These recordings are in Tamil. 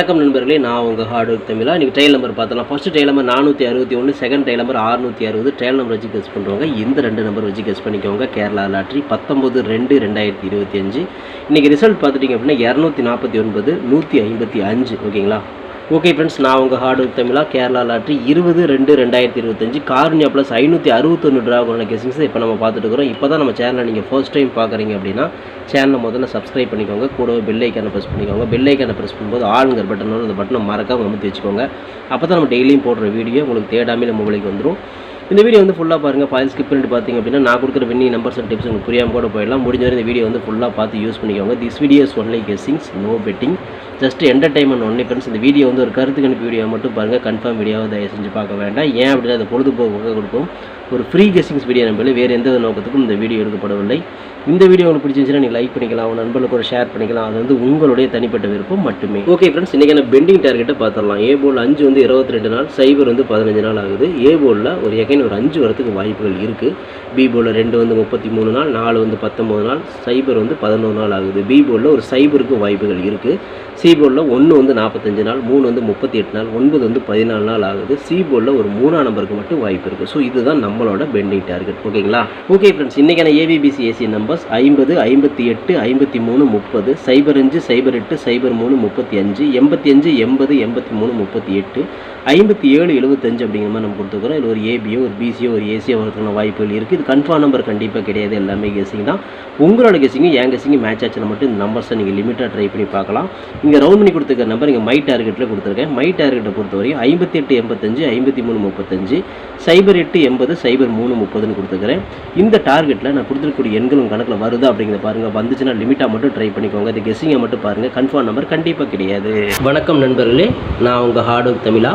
வணக்கம் நண்பர்களே நான் உங்கள் ஹார்ட் ஒர்க் தமிழா. நீங்கள் ட்ரையல் நம்பர் பார்த்தலாம். ஃபஸ்ட்டு ட்ரையல் நம்பர் நானூற்றி அறுபத்தி ஒன்று செகண்ட் ட்ரையல் நம்பர் அறுநூற்றி அறுபது. ட்ரையல் நம்பர் வச்சு கெஸ் பண்ணுறவங்க இந்த ரெண்டு நம்பர் வச்சு கெஸ் பண்ணிக்கோங்க. கேரளா லாட்ரி பத்தொம்பது ரெண்டு ரெண்டாயிரத்தி இருபத்தி அஞ்சு. இன்றைக்கி ரிசல்ட் பார்த்துட்டிங்க அப்படின்னா இரநூத்தி நாற்பத்தி ஒன்பது நூற்றி ஐம்பத்தி அஞ்சு. ஓகேங்களா? ஓகே ஃப்ரெண்ட்ஸ் நான் உங்கள் ஹார்டு ஒர்க் தமிழா கேரளா லாட்ரி இருபது ரெண்டு ரெண்டாயிரத்தி இருபத்தஞ்சு கார்னியா ப்ளஸ் ஐநூற்றி அறுபத்தொன்று ட்ராகோன கெஸிங்ஸ் இப்போ நம்ம பார்த்துட்டு இருக்கிறோம். இப்போ தான் நம்ம சேனலை நீங்கள் ஃபர்ஸ்ட் டைம் பார்க்குறீங்க அப்படின்னா சேனலை முதல்ல சப்ஸ்கிரைப் பண்ணிக்கோங்க. கூடவே பெல் ஐக்கானை ப்ரெஸ் பண்ணிக்கோங்க. பெல் ஐக்கானை ப்ரெஸ் பண்ணும்போது ஆளுங்கிற பட்டனோட அந்த பட்டனை மறக்காம அமுத்தி வச்சுக்கோங்க. அப்போ தான் நம்ம டெய்லியும் போடுற வீடியோ உங்களுக்கு தேடாமல் மொபைலுக்கு வந்துடும் இந்த வீடியோ வந்து ஃபுல்லாக பாருங்கள் ஃபைல் ஸ்கிப் பண்ணிட்டு பார்த்தீங்க அப்படின்னா நான் கொடுக்குற வெண்ணி நம்பர்ஸ் அண்ட் டிப்ஸ் உங்களுக்கு புரியாமல் கூட போயிடலாம். முடிஞ்ச வரை இந்த வீடியோ வந்து ஃபுல்லாக பார்த்து யூஸ் பண்ணிக்கோங்க. This videos only guessings no betting just entertainment only friends இந்த வீடியோ வந்து ஒரு கருத்து கணிப்பு வீடியோ மட்டும் பாருங்கள் கன்ஃபார்ம் வீடியோவை தயவு செஞ்சு பார்க்க வேண்டாம். ஏன் அப்படின்னா அது பொழுதுபோக்கு கொடுக்கும். ஒரு ஃப்ரீ கெஸ்டிங்ஸ் வீடியோ நம்பல வேறு எந்த நோக்கத்துக்கும் இந்த வீடியோ எடுக்கப்படவில்லை. இந்த வீடியோ உங்களுக்கு பிடிச்சிருந்துச்சுன்னா நீங்கள் லைக் பண்ணிக்கலாம். உங்கள் நண்பர்களுக்கு கூட ஷேர் பண்ணிக்கலாம். அது வந்து உங்களுடைய தனிப்பட்ட விருப்பம் மட்டுமே. ஓகே ஃப்ரெண்ட்ஸ் இன்றைக்கான பெண்டிங் டார்கெட்டை பார்த்துடலாம். ஏ போல் அஞ்சு வந்து இருபத்தி ரெண்டு நாள் சைபர் வந்து பதினஞ்சு நாள் ஆகுது. ஏ போலில் ஒரு எகைன் ஒரு அஞ்சு வரத்துக்கு வாய்ப்புகள் இருக்குது பி போலில் ரெண்டு வந்து முப்பத்தி மூணு நாள் நாலு வந்து பத்தொம்போது நாள் சைபர் வந்து பதினோரு நாள் ஆகுது. பி போலில் ஒரு சைபருக்கு வாய்ப்புகள் இருக்குது சி போர்டில் ஒன்று வந்து நாற்பத்தஞ்சு நாள் மூணு வந்து முப்பத்தி எட்டு நாள் ஒன்பது வந்து பதினாலு நாள் ஆகுது. சி போர்டில் ஒரு மூணாம் நம்பருக்கு மட்டும் வாய்ப்பு இருக்குது ஸோ இதுதான் நம்மளோட பெண்டிங் டார்கெட் ஓகேங்களா ஓகே ஃப்ரெண்ட்ஸ் இன்றைக்கான ஏபிபிசி ஏசி நம்பர்ஸ் ஐம்பது ஐம்பத்தி எட்டு ஐம்பத்தி மூணு முப்பது சைபர் அஞ்சு சைபர் எட்டு சைபர் மூணு முப்பத்தி அஞ்சு எண்பத்தி அஞ்சு எண்பது எண்பத்தி மூணு முப்பத்தி எட்டு ஐம்பத்தி ஏழு எழுபத்தஞ்சு அப்படிங்கிற மாதிரி நம்ம கொடுத்துக்கிறோம் இதில் ஒரு ஏபியோ ஒரு பிசியோ ஒரு ஏசியோ வரதுக்கான வாய்ப்புகள் இருக்குது இது கன்ஃபார்ம் நம்பர் கண்டிப்பாக கிடையாது. எல்லாமே கெஸிங் தான். உங்களோட கெஸிங்கு என் கெஸிங்கு மேட்ச் ஆச்சுன்னா மட்டும் இந்த நம்பர்ஸை நீங்கள் லிமிட்டாக ட்ரை பண்ணி பார்க்கலாம். இங்கே ரவுண்ட் பண்ணி கொடுத்துருக்க நம்பர் இங்கே மை டார்கெட்டில் கொடுத்துருக்கேன். மை டார்கெட்டை பொறுத்தவரையும் ஐம்பத்தி எட்டு எண்பத்தஞ்சு ஐம்பத்தி மூணு முப்பத்தஞ்சு சைபர் எட்டு எண்பது சைபர் மூணு முப்பதுன்னு கொடுத்துருக்கிறேன். இந்த டார்கெட்டில் நான் கொடுத்துருக்கக்கூடிய எண்களும் கணக்கில் வருதா அப்படிங்கிறத பாருங்கள் வந்துச்சுன்னா லிமிட்டாக மட்டும் ட்ரை பண்ணிக்கோங்க. இது கெஸ்ஸிங்கை மட்டும் பாருங்கள் கன்ஃபார்ம் நம்பர் கண்டிப்பாக கிடையாது. வணக்கம் நண்பர்களே. நான் உங்கள் ஹார்ட் ஒர்க் தமிழா.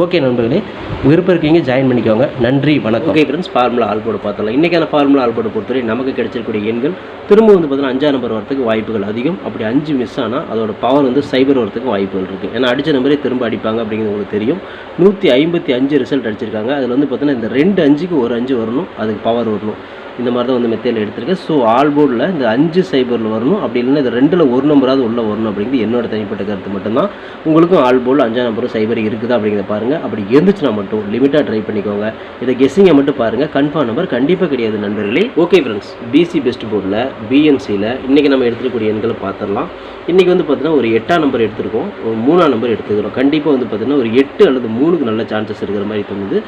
ஓகே நண்பர்களே விருப்பம் இருக்கீங்க ஜாயின் பண்ணிக்கோங்க. நன்றி வணக்கம். ஓகே ஃப்ரெண்ட்ஸ் ஃபார்முலா ஆல்போர்டு பார்த்தலாம் இன்றைக்கான ஃபார்முலா ஆல்போர்டு பொறுத்தவரை நமக்கு கிடைச்சிருக்கூடிய எண்கள் திரும்ப வந்து பார்த்தீங்கன்னா அஞ்சாம் நம்பர் வரத்துக்கு வாய்ப்புகள் அதிகம். அப்படி அஞ்சு மிஸ் ஆனால் அதோட பவர் வந்து சைபர் வரத்துக்கு வாய்ப்புகள் இருக்குது ஏன்னா அடித்த நம்பரே திரும்ப அடிப்பாங்க அப்படிங்கிறது உங்களுக்கு தெரியும். நூற்றி ஐம்பத்தி அஞ்சு ரிசல்ட் அடிச்சிருக்காங்க. அதில் வந்து பார்த்தீங்கன்னா இந்த ரெண்டு அஞ்சுக்கு ஒரு அஞ்சு வரணும். அதுக்கு பவர் வரணும். இந்த மாதிரி தான் வந்து மெத்தேடில் எடுத்திருக்கேன். ஸோ ஆல் போர்டில் இந்த அஞ்சு சைபரில் வரணும். அப்படி இல்லைன்னா இது ரெண்டில் ஒரு நம்பராவது உள்ளே வரணும் அப்படிங்கிறது என்னோட தனிப்பட்ட கருத்து மட்டும்தான். உங்களுக்கும் ஆல் போர்டில் அஞ்சாம் நம்பரும் சைபர் இருக்குதா அப்படிங்கிறத பாருங்கள் அப்படி இருந்துச்சுன்னா மட்டும் லிமிட்டாக ட்ரை பண்ணிக்கோங்க. இதை கெஸ்ஸிங்கை மட்டும் பாருங்கள் கன்ஃபார்ம் நம்பர் கண்டிப்பாக கிடையாது நண்பர்களே. ஓகே ஃப்ரெண்ட்ஸ் பிசி பெஸ்ட் போர்டில் பிஎன்சியில் இன்றைக்கி நம்ம எடுத்துக்கூடிய எண்களை பார்த்துடலாம். இன்றைக்கி வந்து பார்த்தீங்கன்னா ஒரு எட்டாம் நம்பர் எடுத்திருக்கோம். ஒரு மூணாம் நம்பர் எடுத்துக்கிறோம் கண்டிப்பாக வந்து பார்த்தீங்கன்னா ஒரு எட்டு அல்லது மூணுக்கு நல்ல சான்சஸ் இருக்கிற மாதிரி தோணுது.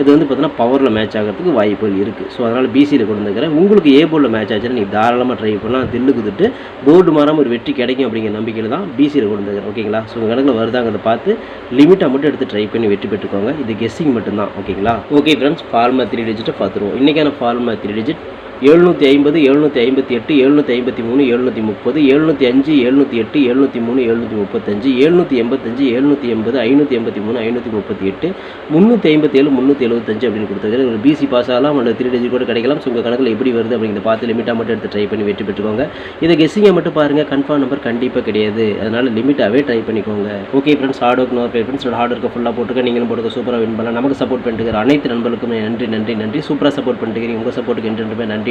இது வந்து பார்த்தீங்கன்னா பவரில் மேட்ச் ஆகிறதுக்கு வாய்ப்புகள் இருக்குது ஸோ அதனால் பிசியில் கொண்டு உங்களுக்கு ஏ போர்டில் மேட்ச் ஆச்சுன்னா நீங்கள் தாராளமாக ட்ரை பண்ணலாம். தில்லு குதிட்டு போர்டு மாறாமல் ஒரு வெற்றி கிடைக்கும் அப்படிங்கிற நம்பிக்கையில் தான் பிசியில் கொண்டு ஓகேங்களா ஸோ உங்கள் கணக்கில் வருதாங்கிறத பார்த்து லிமிட்டாக மட்டும் எடுத்து ட்ரை பண்ணி வெற்றி பெற்றுக்கோங்க. இது கெஸ்ஸிங் மட்டும்தான். ஓகேங்களா ஓகே ஃப்ரெண்ட்ஸ் ஃபார்மா த்ரீ டிஜிட்டை பார்த்துருவோம். இன்றைக்கான ஃபார்மா த்ரீ டிஜிட் எழுநூற்றி ஐம்பது எழுநூற்றி ஐம்பத்தி எட்டு எழுநூற்றி ஐம்பத்தி மூணு எழுநூற்றி முப்பது எழுநூற்றி அஞ்சு எழுநூற்றி எட்டு எழுநூற்றி மூணு எழுநூற்றி முப்பத்தஞ்சு எழுநூற்றி எண்பத்தஞ்சு எழுநூற்றி எண்பது ஐநூற்றி எண்பத்தி மூணு ஐநூற்றி முப்பத்தி எட்டு முந்நூற்றி ஐம்பத்தேழு முந்நூற்றி எழுபத்தஞ்சு அப்படின்னு கொடுத்துருக்காரு. ஒரு பிசி பாஸ் ஆகலாம் அல்லது த்ரீ டிஜி கூட கிடைக்கலாம். ஸோ உங்கள் கணக்கில் எப்படி வருது அப்படிங்கிறத பார்த்து லிமிட்டாக மட்டும் எடுத்து ட்ரை பண்ணி வெற்றி பெற்றுக்கோங்க. இதை கெஸ்ஸிங்கை மட்டும் பாருங்கள் கன்ஃபார்ம் நம்பர் கண்டிப்பாக கிடையாது. அதனால் லிமிட்டாகவே ட்ரை பண்ணிக்கோங்க. ஓகே ஃப்ரெண்ட்ஸ் ஹார்ட் ஒர்க் நோர் ஃப்ரெண்ட்ஸ் ஹார்ட் ஒர்க்கை ஃபுல்லாக போட்டுக்க நீங்களும் போட்டுக்க சூப்பராக வின் பண்ணலாம். நமக்கு சப்போர்ட் பண்ணிட்டு அனைத்து நண்பர்களுக்கும் நன்றி நன்றி நன்றி. சூப்பராக சப்போர்ட் பண்ணிட்டு உங்கள் சப்போர்ட்டுக்கு என்று நன்றி.